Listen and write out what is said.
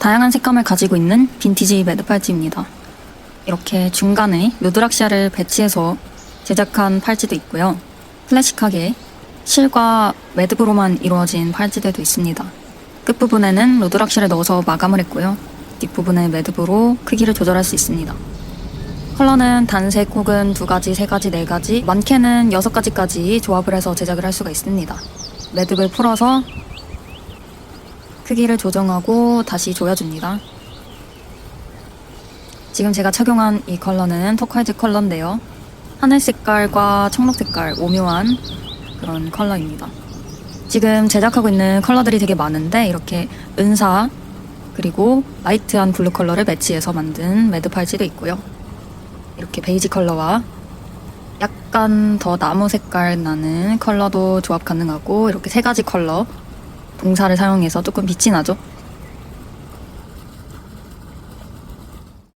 다양한 색감을 가지고 있는 빈티지 매드 팔찌입니다. 이렇게 중간에 루드락시아를 배치해서 제작한 팔찌도 있고요. 클래식하게 실과 매듭으로만 이루어진 팔찌들도 있습니다. 끝부분에는 루드락시를 넣어서 마감을 했고요. 뒷부분에 매듭으로 크기를 조절할 수 있습니다. 컬러는 단색 혹은 두 가지, 세 가지, 네 가지, 많게는 여섯 가지까지 조합을 해서 제작을 할 수가 있습니다. 매듭을 풀어서 크기를 조정하고 다시 조여줍니다. 지금 제가 착용한 이 컬러는 터콰이즈 컬러인데요. 하늘 색깔과 청록 색깔 오묘한 그런 컬러입니다. 지금 제작하고 있는 컬러들이 되게 많은데 이렇게 은사 그리고 라이트한 블루 컬러를 매치해서 만든 매드 팔찌도 있고요. 이렇게 베이지 컬러와 약간 더 나무 색깔 나는 컬러도 조합 가능하고 이렇게 세 가지 컬러 동사를 사용해서 조금 빛이 나죠.